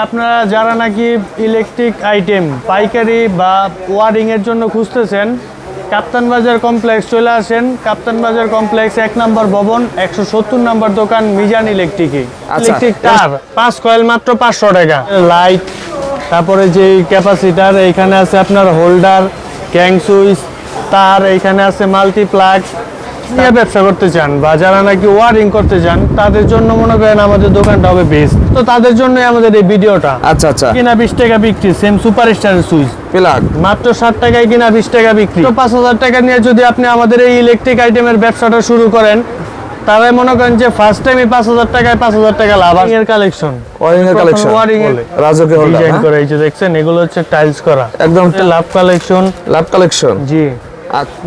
আপনারা যারা নাকি ইলেকট্রিক আইটেম পাইকারি বা ওয়ারিং এর জন্য খুঁজতেছেন কাপ্তান বাজার কমপ্লেক্স চলে আসেন। কাপ্তান বাজার কমপ্লেক্স এক নম্বর ভবন একশো সত্তর নম্বর দোকান মিজান ইলেকট্রিকে। ইলেকট্রিক তার পাঁচ কয়েল মাত্র পাঁচশো টাকা। লাইট তারপরে যে ক্যাপাসিটার এইখানে আছে আপনার হোল্ডার ক্যাং সুইচ তার এইখানে আছে মাল্টি প্লাগ নিয়ে ব্যবসা করতে চান বা যারা নাকি ওয়ারিং করতে চান তাদের জন্য মনে করেন আমাদের দোকানটা হবে বেস্ট তো তাদের জন্যই আমাদের এই ভিডিওটা। আচ্ছা আচ্ছা। কিনা বিশ টাকা বিক্রি সেম সুপার স্টারের সুইচ প্লাগ মাত্র ষাট টাকায় কিনা বিশ টাকা বিক্রি। তো পাঁচ হাজার টাকা নিয়ে যদি আপনি আমাদের এই ইলেকট্রিক আইটেমের ব্যবসাটা শুরু করেন তাহলে মনে করেন যে ফার্স্ট টাইমে পাঁচ হাজার টাকায় পাঁচ হাজার টাকা লাভ। এর কালেকশন ওয়ারিং এর কালেকশন ওয়ারিং হোল্ডার ডিজাইন করা এই যে দেখছেন এগুলো হচ্ছে টাইলস করা। একদম লাভ কালেকশন লাভ কালেকশন জি।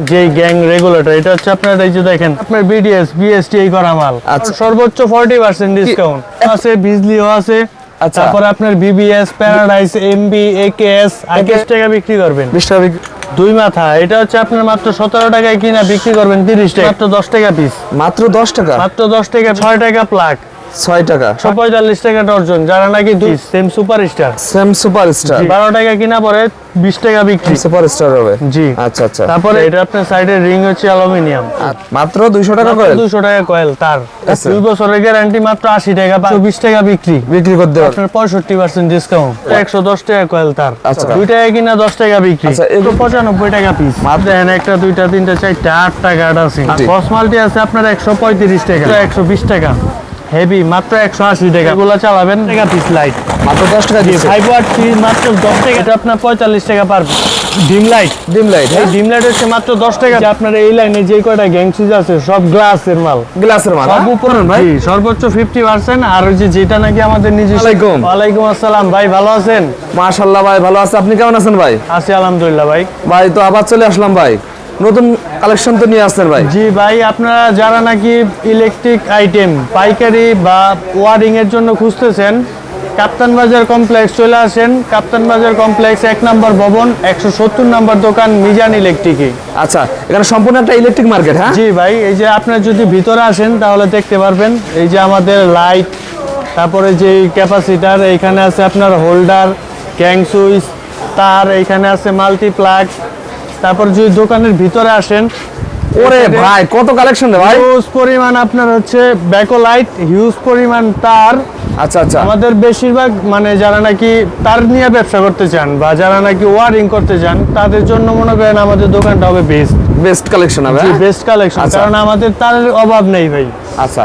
যে গ্যাং রেগুলেটর এটা হচ্ছে আপনার এই যে দেখেন আপনার বিডিএস বিএসটি এই করা মাল। আচ্ছা। সর্বোচ্চ ফর্টি পার্সেন্ট ডিসকাউন্ট আছে বিজলিও আছে আচ্ছা। তারপরে আপনার BBS paradise MB AKS IKS টাকা বিক্রি করবেন। বিশ টাকা দুই মাথা এটা হচ্ছে আপনার মাত্র সতেরো টাকায় কিনা বিক্রি করবেন তিরিশ টাকা। মাত্র দশ টাকা পিস মাত্র দশ টাকা। মাত্র দশ টাকা। ছয় টাকা প্লাগ ছয় টাকা। পঁয়তাল্লিশ টাকা ডর্জন যারা নাকি দুই same super star same super star বারো টাকা কিনা পরে বিশ টাকা বিক্রি। সুপার স্টার হবে। জি। আচ্ছা আচ্ছা। তারপরে এটা আপনার সাইডের রিং হচ্ছে অ্যালুমিনিয়াম মাত্র দুইশো টাকা করে দুশো টাকা কয়েল তার। আচ্ছা। দুই বছরের গ্যারান্টি মাত্র আশি টাকা বিক্রি। বিক্রি করতে আপনার পঁয়ষট্টি পার্সেন্ট ডিসকাউন্ট একশো দশ টাকা কয়েল তার। আচ্ছা। দুই টাকা কিনা দশ টাকা বিক্রি। এগুলো পঁচানব্বই টাকা পিস মাত্র একটা দুইটা তিনটা চারটা আটটা গার্ড আছে। কসমালটি আছে আপনার একশো পঁয়ত্রিশ টাকা। একশো বিশ টাকা। হেভি মাত্র একশো আশি টাকা। এগুলো চালাবেন? টাকা পিস লাইট মাত্র দশ টাকা দিচ্ছে ফাইভ ওয়াট পিস মাত্র দশ টাকা। এটা আপনার পঁয়তাল্লিশ টাকা পার ডিম লাইট ডিম লাইট এই ডিম লাইট হচ্ছে মাত্র দশ টাকা। যে আপনার এই লাইনে যে কয়টা গ্যাং সুইচ আছে সব গ্লাসের মাল। গ্লাসের মাল সব হ্যাঁ? ভাই। সর্বোচ্চ ফিফটি পার্সেন্ট আর ওই যে যেটা নাকি আমাদের নিজস্ব ওয়ালাইকুম। ওয়ালাইকুম আসসালাম ভাই ভালো আছেন? মাশাল্লাহ ভাই ভালো আছে। আপনি কেমন আছেন ভাই? আছি আলহামদুলিল্লাহ ভাই। ভাই তো আবার চলে আসলাম ভাই। নতুন কালেকশন তো নিয়ে আসছেন ভাই? জি ভাই আপনারা যারা নাকি ইলেকট্রিক আইটেম পাইকারি বা ওয়ারিং এর জন্য খুঁজতেছেন কাপ্তান বাজার কমপ্লেক্স চলে আসেন। কাপ্তান বাজার কমপ্লেক্স এক নম্বর ভবন একশো সত্তর নম্বর দোকান মিজান ইলেকট্রিকে আচ্ছা এখানে সম্পূর্ণ একটা ইলেকট্রিক মার্কেট হ্যাঁ? জি ভাই এই যে আপনার যদি ভিতরে আসেন তাহলে দেখতে পারবেন এই যে আমাদের লাইট তারপরে যে ক্যাপাসিটার এইখানে আছে আপনার হোল্ডার ক্যাং সুইচ তার এইখানে আছে মাল্টি প্লাগ তারপর যদি দোকানের ভিতরে আসেন ওরে ভাই কত কালেকশন রে ভাই? হিউজ পরিমাণ আপনার হচ্ছে ব্যাকো লাইট হিউজ পরিমাণ তার। আচ্ছা আচ্ছা। আমাদের বেশিরভাগ মানে যারা নাকি তার নিয়ে ব্যবসা করতে চান বা যারা নাকি ওয়ারিং করতে চান তাদের জন্য মনে করেন আমাদের দোকানটা হবে বেস্ট বেস্ট কালেকশন হবে হ্যাঁ? বেস্ট কালেকশন আচ্ছা। কারণ আমাদের তারের অভাব নেই ভাই। আচ্ছা।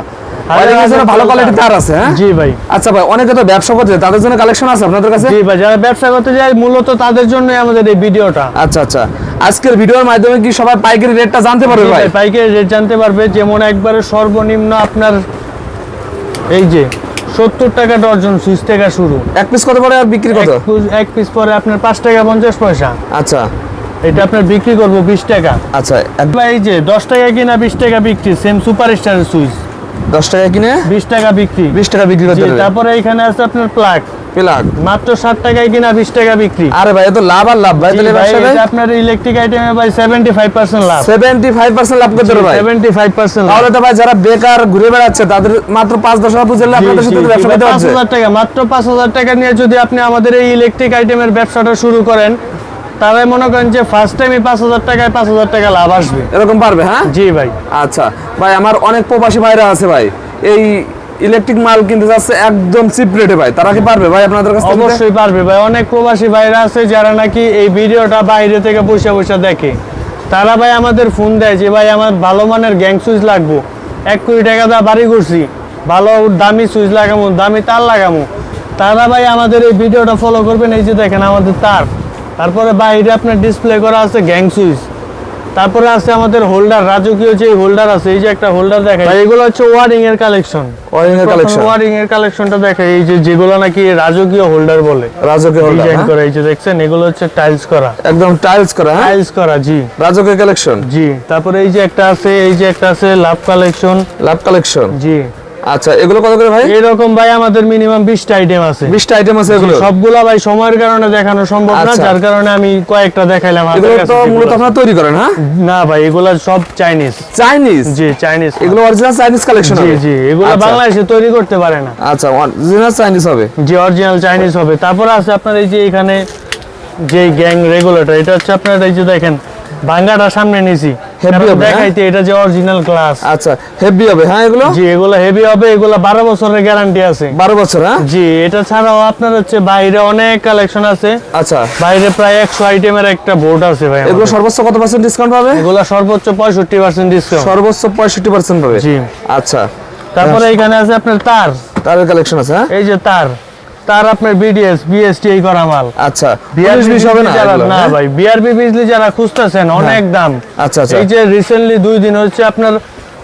ভালো কোয়ালিটি তার আছে হ্যাঁ? জি ভাই। আচ্ছা ভাই অনেকে তো ব্যবসা করতে তাদের জন্য কালেকশন আছে আপনাদের কাছে? জি ভাই যারা ব্যবসা করতে যায় মূলত তাদের জন্যই আমাদের এই ভিডিওটা। আচ্ছা আচ্ছা। আজকের ভিডিওর মাধ্যমে কি সবাই পাইকারি রেটটা জানতে পারবে ভাই? পাইকারি রেট জানতে পারবে যেমন একবারে সর্বনিম্ন আপনার এই যে সত্তর টাকা ডর্জন সুইচ থেকে শুরু। এক পিস কত পরে আর বিক্রি কত? এক পিস- পরে আপনার পাঁচ টাকা পঞ্চাশ পয়সা। আচ্ছা। এটা আপনার বিক্রি করব বিশ টাকা। আচ্ছা এই যে দশ টাকা কিনা বিশ টাকা বিক্রি সেম সুপার স্টারের সুইচ দশ টাকা কিনে বিশ টাকা বিক্রি। বিশ টাকা বিক্রি করতে তারপরে এখানে আছে আপনার প্লাগ প্লাগ মাত্র ষাট টাকায় কিনা বিশ টাকা বিক্রি। আরে ভাই এ তো লাভ আর লাভ ভাই তাহলে আপনার ইলেকট্রিক আইটেমে ভাই? সেভেন্টি ফাইভ পার্সেন্ট লাভ সেভেন্টি ফাইভ পার্সেন্ট লাভ। করতে ভাই। সেভেন্টি ফাইভ পার্সেন্ট তাহলে তো ভাই যারা বেকার ঘুরে বেড়াচ্ছে তাদের মাত্র পাঁচ দশ হাজার বুঝলে আপনাদের সাথে ব্যবসা করতে পাঁচ হাজার টাকা মাত্র পাঁচ হাজার টাকা নিয়ে যদি আপনি আমাদের এই ইলেকট্রিক আইটেমের ব্যবসাটা শুরু করেন তাহলে মনে করেন যে ফার্স্ট টাইমে পাঁচ হাজার টাকায় পাঁচ হাজার টাকা লাভ আসবে। এরকম পারবে হ্যাঁ? জি ভাই। আচ্ছা ভাই আমার অনেক প্রবাসী ভাইরা আছে ভাই। এই ইলেকট্রিক মাল কিনতে যাচ্ছে একদম চিপ রেটে ভাই। তারা কি পারবে ভাই আপনাদের কাছে অবশ্যই পারবে ভাই। অনেক প্রবাসী ভাইরা আছে যারা নাকি এই ভিডিওটা বাইরে থেকে বসে বসে দেখে। তারা ভাই আমাদের ফোন দেয় যে ভাই আমার ভালো মানের গ্যাং সুইচ লাগবো। এক কোটি টাকা দা বাড়ি করছি ভালো দামি সুইচ লাগামো দামি তার লাগামো। তারা ভাই আমাদের এই ভিডিওটা ফলো করবেন। এই যে দেখেন আমাদের তার। তারপরে বাইরে আপনার ডিসপ্লে করা আছে গ্যাং সুইচ তারপরে আছে আমাদের হোল্ডার রাজকীয় যে হোল্ডার আছে এই যে একটা হোল্ডার ভাই, এগুলো হচ্ছে ওয়ারিং এর কালেকশন ওয়ারিং এর কালেকশন ওয়ারিং এর কালেকশনটা দেখে এই যে যেগুলো নাকি রাজকীয় হোল্ডার বলে। রাজকীয় হোল্ডার ডিজাইন করা এই যে দেখছেন এগুলো হচ্ছে টাইলস করা। একদম টাইলস করা হ্যাঁ? টাইলস করা জি। রাজকীয় কালেকশন জি তারপরে এই যে একটা আছে এই যে একটা আছে লাভ কালেকশন লাভ কালেকশন জি। আচ্ছা এগুলো কত করে ভাই? এরকম ভাই আমাদের মিনিমাম বিশটা আইটেম আছে। বিশটা আইটেম আছে এগুলো? সবগুলা ভাই সময়ের কারণে দেখানো সম্ভব না আচ্ছা। যার কারণে আমি কয়েকটা দেখাইলাম এগুলো তো মূলত আপনারা তৈরি করেন হ্যাঁ? না ভাই এগুলো সব চাইনিজ চাইনিজ জি চাইনিজ এগুলো অরিজিনাল চাইনিজ কালেকশন জি জি এগুলো আচ্ছা। বাংলাদেশে তৈরি করতে পারে না। আচ্ছা অরিজিনাল চাইনিজ হবে? জি অরিজিনাল চাইনিজ হবে। তারপর আছে আপনার এই যে এখানে যে গ্যাং রেগুলেটর এটা হচ্ছে আপনার এই যে দেখেন ভাঙ্গাটা সামনে নিছি। কারণ হবে, হ্যাঁ? দেখাইতে এটা যে অরিজিনাল গ্লাস আচ্ছা হেভি হবে হ্যাঁ এগুলো? জি এগুলো হেভি হবে এগুলো বারো বছরের গ্যারান্টি আছে। বারো বছর হ্যাঁ? জি এটা ছাড়াও আপনার হচ্ছে বাইরে অনেক কালেকশন আছে। আচ্ছা। বাইরে প্রায় একশো আইটেমের একটা বোর্ড আছে ভাই এগুলো সর্বোচ্চ কত পার্সেন্ট ডিসকাউন্ট পাবে? এগুলো সর্বোচ্চ পঁয়ষট্টি পার্সেন্ট ডিসকাউন্ট সর্বোচ্চ পঁয়ষট্টি পার্সেন্ট পাবে। জি। আচ্ছা। তারপরে এখানে আছে আপনার তার। তারের কালেকশন আছে হ্যাঁ? এই যে তার। তার আপনার বিডিএস বিএসটি এই করা মাল। আচ্ছা বিআরবি হবে না না হ্যাঁ? ভাই বিআরবি বিজলি যারা খুঁজতেছেন অনেক দাম। আচ্ছা আচ্ছা। এই যে রিসেন্টলি দুই দিন হচ্ছে আপনার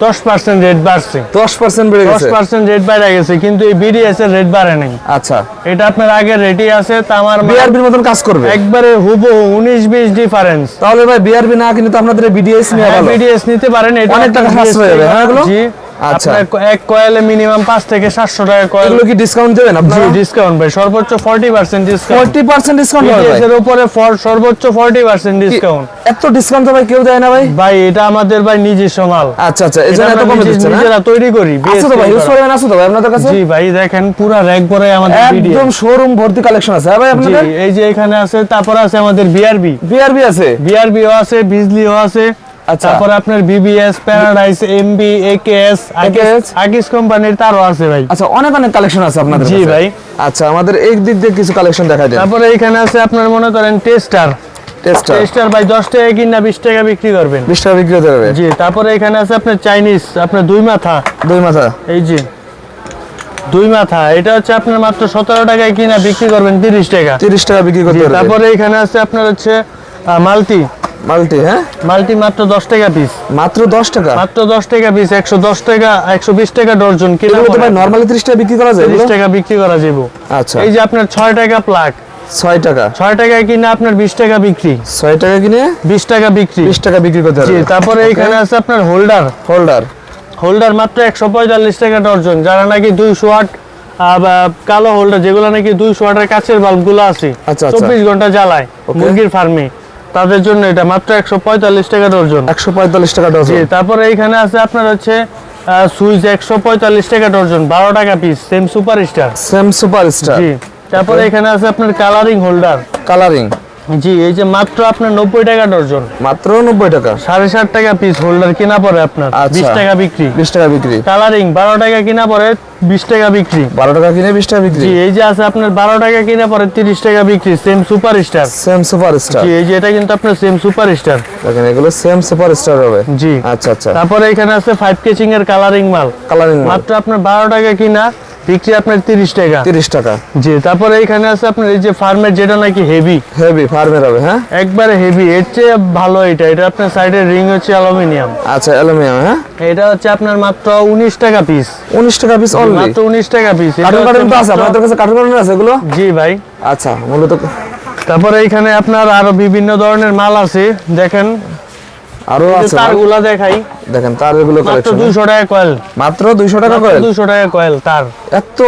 দশ পার্সেন্ট রেট বাড়ছে। দশ পার্সেন্ট বেড়ে দশ পার্সেন্ট রেট বেড়ে গেছে কিন্তু এই বিডিএস এর রেট বাড়ে নাই। আচ্ছা। এটা আপনার আগের রেটই আছে তা আমার মাল বিআরবির মতন কাজ করবে? একবারে হুবহু উনিশ বিশ ডিফারেন্স তাহলে ভাই বিআরবি না কিন্তু আপনাদের বিডিএস নিয়ে বিডিএস নিতে পারেন এটা অনেক টাকা সাশ্রয় হবে, হ্যাঁ, জি। আচ্ছা। এক কয়েলে মিনিমাম পাঁচ থেকে সাতশো টাকা কয়েল। এগুলো কি ডিসকাউন্ট দেবেন জি ডিসকাউন্ট ভাই। সর্বোচ্চ forty percent discount forty percent discount হবে ভাই। এর উপরে for- সর্বোচ্চ ফর্টি পার্সেন্ট ডিসকাউন্ট এত ডিসকাউন্ট তো ভাই কেউ দেয় না ভাই? ভাই এটা আমাদের ভাই নিজস্ব মাল। আচ্ছা আচ্ছা এই এত কমে নিজে- নিজেরা তৈরি করি আছে তো ভাই ইউজ করা। আছে তো ভাই আপনাদের কাছে? জি ভাই দেখেন পুরা র‍্যাক ভরে আমাদের একদম শোরুম ভর্তি কালেকশন আছে হ্যাঁ জি এই যে এখানে আছে তারপর আছে আমাদের বিআরবি বিআরবি আছে? বিআরবিও আছে বিজলিও আছে। তারপর আপনার BBS paradise MB AKS AKS আকিস কোম্পানির তারও আছে ভাই। আচ্ছা অনেক অনেক কালেকশন আছে আপনাদের জি ভাই। আচ্ছা আমাদের এই দিক দিয়ে কিছু কালেকশন দেখাই দেন। তারপরে এখানে আছে আপনার মনে করেন টেস্টার টেস্টার টেস্টার ভাই দশ টাকা কিনা বিশ টাকা বিক্রি করবেন। 20 টাকা বিক্রি হবে। জি তারপরে এখানে আছে আপনার চাইনিজ আপনার দুই মাথা। দুই মাথা। এই যে দুই মাথা। এটা হচ্ছে আপনার মাত্র সতেরো টাকায় কিনা বিক্রি করবেন তিরিশ টাকা। 30 টাকা বিক্রি করতে জি, তারপরে এখানে আছে আপনার হচ্ছে মাল্টি মাল্টি হ্যাঁ? মাল্টি মাত্র দশ টাকা পিস মাত্র 10 টাকা? মাত্র দশ টাকা পিস একশো দশ টাকা একশো বিশ টাকা ডর্জন তো ভাই নরমালি 30 টাকা বিক্রি করা যায় তিরিশ এগুলো? টাকা বিক্রি করা যাব আচ্ছা। এই যে আপনার ছয় টাকা প্লাগ 6 টাকা। ছয় টাকায় কিনা আপনার বিশ টাকা বিক্রি। 6 টাকা কিনে বিশ টাকা বিক্রি। 20 টাকা বিক্রি করতে জি তারপরে এখানে আছে আপনার হোল্ডার হোল্ডার হোল্ডার মাত্র একশো পঁয়তাল্লিশ টাকা ডর্জন। যারা নাকি দুইশো আট কালো হোল্ডার যেগুলো নাকি দুইশো আটের কাছের বাল্বগুলো আছে আচ্ছা, আচ্ছা। চব্বিশ ঘণ্টা জ্বালায় মুরগির ফার্মে তাদের জন্য এটা মাত্র একশো পঁয়তাল্লিশ টাকা ডর্জন 145 টাকা ডর্জন ডজন তারপরে এইখানে আছে আপনার হচ্ছে সুইচ একশো পঁয়তাল্লিশ টাকা ডর্জন বারো টাকা piece same super star same super star তারপরে এখানে আছে আপনার কালারিং হোল্ডার কালারিং জি এই যে মাত্র আপনার নব্বই টাকা ডর্জন মাত্র 90 টাকা। সাড়ে ষাট টাকা পিস হোল্ডার কিনা পড়ে আপনার আচ্ছা। বিশ টাকা বিক্রি। 20 টাকা বিক্রি। কালারিং বারো টাকা কিনা পড়ে বিশ টাকা বিক্রি। 12 টাকা কিনে 20 টাকা বিক্রি। এই যে আছে আপনার বারো টাকা কিনা পরে তিরিশ টাকা বিক্রি same super star same superstar জি এই যে এটা কিন্তু আপনার সেম সুপার স্টার দেখেন এগুলো সেম সুপারস্টার হবে। জি। আচ্ছা আচ্ছা। তারপরে এখানে আছে ফাইভ কেচিং এর কালারিং মাল। কালারিং মাত্র আপনার বারো টাকা কিনা বিক্রি আপনার তিরিশ টাকা। 30 টাকা। জি তারপরে এখানে আছে আপনার এই যে ফার্মের যেটা নাকি হেভি হেভি ফার্মের হবে হ্যাঁ? একবারে হেভি এর চেয়ে ভালো এটা। এটা আপনার সাইডের রিং হচ্ছে অ্যালুমিনিয়াম আচ্ছা অ্যালুমিনিয়াম হ্যাঁ? এটা হচ্ছে আপনার মাত্র উনিশ টাকা পিস 19 টাকা পিস অনলি মাত্র উনিশ টাকা পিস কার্টুন কার্টুন আছে আপনাদের কাছে কার্টুন কার্টুন আছে এগুলো? জি ভাই। আচ্ছা মূলত তারপরে এখানে আপনার আরও বিভিন্ন ধরনের মাল আছে। দেখেন আরও আছে? তারগুলা দেখাই। দেখেন তার এগুলো মাত্র কালেকশন দুশো টাকা কয়েল। মাত্র 200 টাকা কয়েল? দুশো টাকা কয়েল তার। এত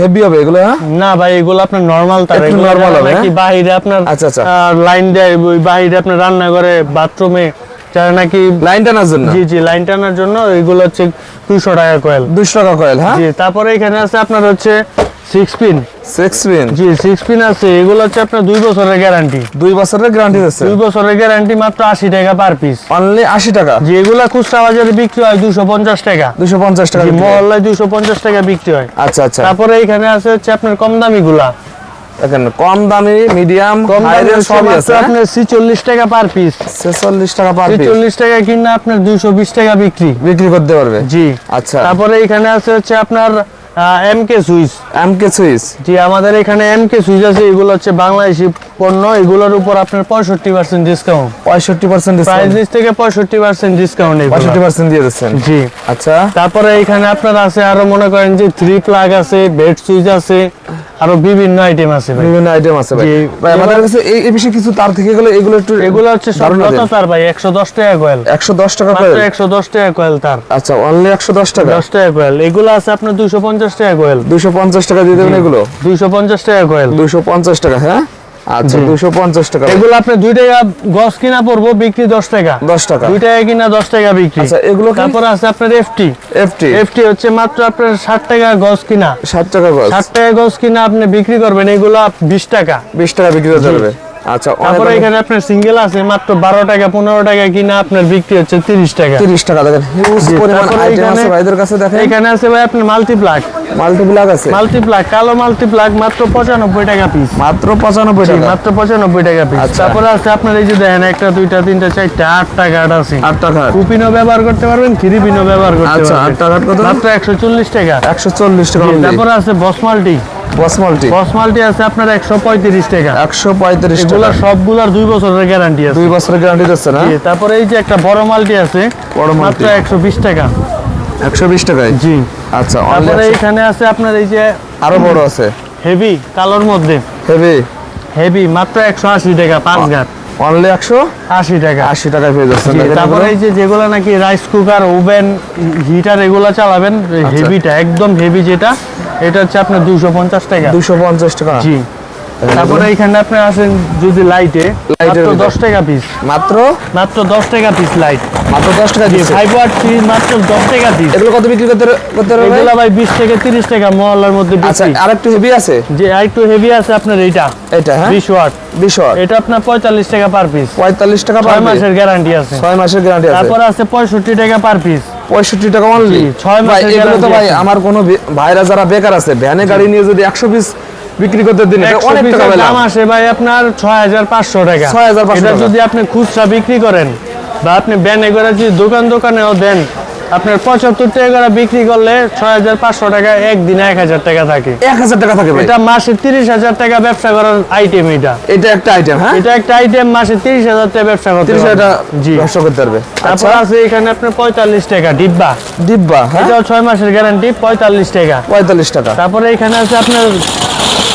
হেভি হবে এগুলো হ্যাঁ? না ভাই এগুলো আপনার নরমাল তার। এগুলো যারা হবে, নাকি হ্যাঁ? বাইরে আপনার আচ্ছা, আচ্ছা। লাইন দেয় ওই বাইরে আপনার রান্নাঘরে বাথরুমে যারা নাকি লাইন টানার জন্য? জি জি লাইন টানার জন্য এগুলো হচ্ছে দুশো টাকা কয়েল। 200 টাকা কয়েল হ্যাঁ? জি তারপরে এখানে আছে আপনার হচ্ছে সিক্স পিন সিক্স পিন জি সিক্স পিন আছে। এগুলো হচ্ছে আপনার দুই বছরের গ্যারান্টি দুই বছরের গ্যারান্টি আছে। দুই বছরের গ্যারান্টি মাত্র আশি টাকা পার পিস অনলি 80 টাকা। যে এগুলা খুচরা বাজারে বিক্রি হয় দুশো পঞ্চাশ টাকা। 250 টাকা মহল্লায় দুশো পঞ্চাশ টাকা বিক্রি হয়। আচ্ছা আচ্ছা। তারপরে এখানে আছে হচ্ছে আপনার কম দামি গুলা। দেখেন কম দামি মিডিয়াম সবই আছে হ্যাঁ? আপনার টাকা পার পিস 46 টাকা পার পিস ছিচল্লিশ টাকা কিনা আপনার দুইশো বিশ টাকা বিক্রি। বিক্রি করতে পারবে। জি। আচ্ছা। তারপরে এখানে আছে হচ্ছে আপনার M K switch MK switch জি আমাদের এখানে এমকে সুইচ আছে এগুলো হচ্ছে বাংলাদেশি পণ্য এগুলোর উপর আপনার পঁয়ষট্টি percent discount 65% price discount list থেকে পঁয়ষট্টি পার্সেন্ট ডিসকাউন্ট 65% দিয়ে দিচ্ছেন। জি। আচ্ছা। তারপরে এখানে আপনার আছে আরও মনে করেন যে থ্রি প্লাগ আছে বেড সুইচ আছে আরও বিভিন্ন আইটেম আছে ভাই। বিভিন্ন আইটেম আছে ভাই। ভাই আমাদের কাছে এই এই বিষয়ে কিছু তার থেকে গেলে এগুলো একটু এগুলো হচ্ছে। লতা তার ভাই একশো দশ টাকা কয়েল একশো দশ টাকা মাত্র করে একশো দশ টাকা কয়েল তার। আচ্ছা অনলি একশো দশ টাকা? দশ টাকা কয়েল এগুলো আছে আপনার দুইশো পঞ্চাশ টাকা কয়েল দুশো পঞ্চাশ টাকা দিয়ে দেবেন এগুলো? দুইশো পঞ্চাশ টাকা কয়েল দুশো পঞ্চাশ টাকা হ্যাঁ? আচ্ছা টাকা। এগুলো আপনি টাকা কিনা পড়ব বিক্রি দশ টাকা। দশ টাকা। দুই টাকা কিনা দশ টাকা বিক্রি। আচ্ছা, এগুলো? তারপর আছে আপনার এফটি এফটি এফটি হচ্ছে মাত্র আপনার ষাট টাকা গছ কিনা। ষাট টাকা গজ। ষাট টাকা গছ কিনা আপনি বিক্রি করবেন এগুলো বিশ টাকা। বিশ টাকা বিক্রি পারবে। আচ্ছা তারপরে এখানে আপনার সিঙ্গেল আছে মাত্র বারো টাকা টাকা কিনা আপনার বিক্রি হচ্ছে তিরিশ টাকা। তিরিশ টাকা দেখেন হিউজ পরিমাণ আইটেম আছে ভাইদের কাছে দেখেন। এখানে আছে ভাই আপনার মাল্টিপ্লাক মাল্টিপ্লাক আছে। মাল্টিপ্লাক কালো মাল্টিপ্লাক মাত্র পঁচানব্বই টাকা পিস মাত্র পঁচানব্বই টাকা। মাত্র টাকা পিস আচ্ছা। তারপরে আছে আপনার এই যে দেখেন একটা দুইটা তিনটা চারটা আটটা কার্ড আছে। আট টাকা কুপিনও ব্যবহার করতে পারবেন থ্রি পিনও ব্যবহার করতে আচ্ছা, পারবেন। আটটা card কত? মাত্র একশো চল্লিশ টাকা। একশো চল্লিশ টাকা তারপরে আছে বসমাল্টি বসমালটি বসমালটি আছে আপনার একশো পঁয়ত্রিশ টাকা। একশো পঁয়ত্রিশ এগুলো টাকা। সবগুলার দুই বছরের গ্যারান্টি আছে। দুই বছরের গ্যারান্টি আছে না? জি, তারপরে এই যে একটা বড় মালটি আছে বড় মাত্র মাল্টি একশো বিশ টাকা। একশো বিশ টাকায়? জি। আচ্ছা তারপরে এখানে আছে আপনার এই যে আরও বড় আছে। হেভি কালোর মধ্যে। হেভি। হেভি মাত্র একশো আশি টাকা পাঁচ ঘাট। অনলি একশো আশি টাকা। আশি টাকায় পেয়ে যাচ্ছেন। তারপরে এই যে যেগুলো নাকি রাইস কুকার ওভেন হিটার এগুলো চালাবেন আচ্ছা। হেভিটা একদম হেভি যেটা এটা হচ্ছে আপনার দুশো পঞ্চাশ টাকা। দুশো পঞ্চাশ টাকা। জি। তারপরে এখানে আপনি আসেন যদি লাইটে মাত্র ভিতর। দশ টাকা পিস মাত্র? মাত্র দশ টাকা পিস লাইট মাত্র দশ টাকা দিচ্ছে ফাইভ ওয়াট ফ্রি মাত্র দশ টাকা পিস এগুলো কত বিক্রি করতে করতে এগুলো ভাই বিশ থেকে তিরিশ টাকা মহল্লার মধ্যে আচ্ছা বিক্রি। আর একটু হেভি আছে? যে একটু হেভি আছে আপনার এইটা। এটা হ্যাঁ? বিশ ওয়াট বিশ ওয়াট। এটা আপনার পঁয়তাল্লিশ টাকা পার পিস পঁয়তাল্লিশ টাকা ছয় পার মাসের গ্যারান্টি আছে। ছয় মাসের গ্যারান্টি আছে। তারপর আছে পঁয়ষট্টি টাকা পার পিস পঁয়ষট্টি টাকা অনলি ছয় মাসের এগুলো তো ভাই। আমার কোনো ভাইরা যারা বেকার আছে ভ্যানে গাড়ি নিয়ে যদি একশো পিস বিক্রি করতে দিন। অনেক টাকা দাম আসে ভাই আপনার টাকা। 6,500 এটা যদি আপনি খুচরা বিক্রি করেন বা আপনি ব্যানে করে যদি দোকান দোকানেও দেন আপনার পঁচাত্তর টাকা করে বিক্রি করলে ছয় হাজার পাঁচশো টাকা একদিনে এক হাজার টাকা থাকে। এক হাজার টাকা থাকে এটা মাসে তিরিশ হাজার টাকা ব্যবসা করার আইটেম এটা। এটা একটা আইটেম হ্যাঁ? এটা একটা আইটেম মাসে তিরিশ হাজার টাকা ব্যবসা করতে তিরিশ হাজার জি। ব্যবসা করতে পারবে। আচ্ছা। তারপর আছে এখানে আপনার পঁয়তাল্লিশ টাকা ডিব্বা। ডিব্বা হ্যাঁ? এটাও ছয় মাসের গ্যারান্টি পঁয়তাল্লিশ টাকা। পঁয়তাল্লিশ টাকা। তারপরে এখানে আছে আপনার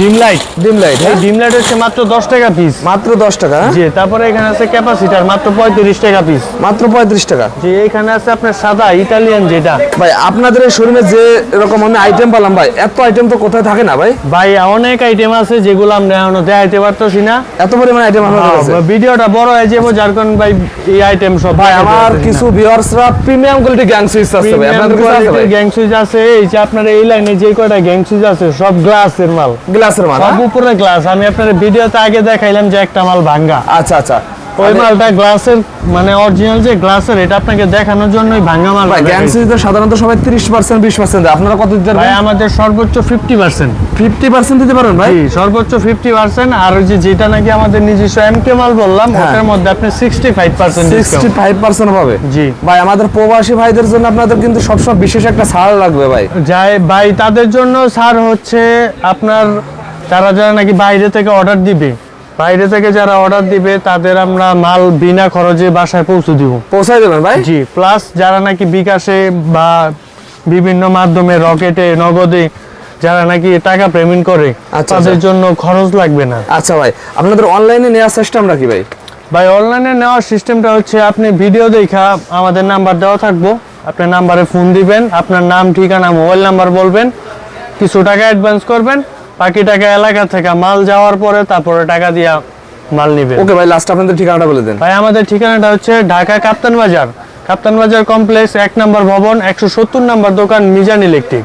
ডিম লাইট ডিম লাইট এই ডিম লাইট হচ্ছে মাত্র দশ টাকা পিস মাত্র দশ টাকা হ্যাঁ? জি তারপরে এখানে আছে ক্যাপাসিটার মাত্র পঁয়ত্রিশ টাকা পিস মাত্র পঁয়ত্রিশ টাকা। জি এখানে আছে আপনার সাদা ইটালিয়ান যেটা। ভাই আপনাদের এই শোরুমে যে এরকম আমি আইটেম পেলাম ভাই এত আইটেম তো কোথায় থাকে না ভাই? ভাই অনেক আইটেম আছে যেগুলো আমরা এখনও দেখাইতে পারতেছি না। এত পরিমাণ আইটেম আপনাদের কাছে ভিডিওটা বড় হয়ে যাব যার কারণে ভাই এই আইটেম সব ভাই আমার কিছু ভিউয়ার্সরা প্রিমিয়াম কোয়ালিটি গ্যাং সুইচ আছে ভাই। আপনাদের কাছে গ্যাং সুইচ আছে এই যে আপনার এই লাইনে যে কয়টা গ্যাং সুইচ আছে সব গ্লাসের মাল। গ্লাসের মাল সব হ্যাঁ? উপরে গ্লাস। আমি আপনার ভিডিওতে আগে দেখাইলাম যে একটা মাল ভাঙ্গা। আচ্ছা আচ্ছা। ওই মালটা গ্লাসের মানে অরিজিনাল যে গ্লাসের এটা আপনাকে দেখানোর জন্যই ভাঙ্গা মাল ভাই গ্যাং সুইচ সাধারণত সবাই তিরিশ পার্সেন্ট বিশ পার্সেন্ট আপনারা কত দিতে ভাই আমাদের সর্বোচ্চ ফিফটি পার্সেন্ট ফিফটি পার্সেন্ট দিতে পারবেন ভাই? জি সর্বোচ্চ ফিফটি পার্সেন্ট আর ওই যে যেটা নাকি আমাদের নিজস্ব এমকে মাল বললাম হ্যাঁ। ওটার মধ্যে আপনি sixty five percent sixty five percent পাবে জি। ভাই আমাদের প্রবাসী ভাইদের জন্য আপনাদের কিন্তু সবসময় বিশেষ একটা ছাড় লাগবে ভাই। যাই ভাই তাদের জন্য স্যার হচ্ছে আপনার তারা যারা নাকি বাইরে থেকে অর্ডার দিবে বাইরে থেকে যারা অর্ডার দিবে তাদের আমরা মাল বিনা খরচে বাসায় পৌঁছে দিব। পৌঁছাই দেবেন ভাই? জি প্লাস যারা নাকি বিকাশে বা বিভিন্ন মাধ্যমে রকেটে নগদে যারা নাকি টাকা পেমেন্ট করে আচ্ছা, তাদের আচ্ছা। জন্য খরচ লাগবে না। আচ্ছা ভাই আপনাদের অনলাইনে নেওয়ার সিস্টেমটা কি ভাই? ভাই অনলাইনে নেওয়ার সিস্টেমটা হচ্ছে আপনি ভিডিও দেখা আমাদের নাম্বার দেওয়া থাকব। আপনার নাম্বারে ফোন দিবেন আপনার নাম ঠিকানা মোবাইল নাম্বার বলবেন কিছু টাকা অ্যাডভান্স করবেন বাকি টাকা এলাকা থেকে মাল যাওয়ার পরে তারপরে টাকা দিয়া মাল নিবে। ওকে ভাই লাস্ট আপনাদের ঠিকানাটা বলে দেন। ভাই আমাদের ঠিকানাটা হচ্ছে ঢাকা কাপ্তান বাজার। কাপ্তান বাজার কমপ্লেক্স এক নম্বর ভবন একশো সত্তর নম্বর দোকান মিজান ইলেকট্রিক।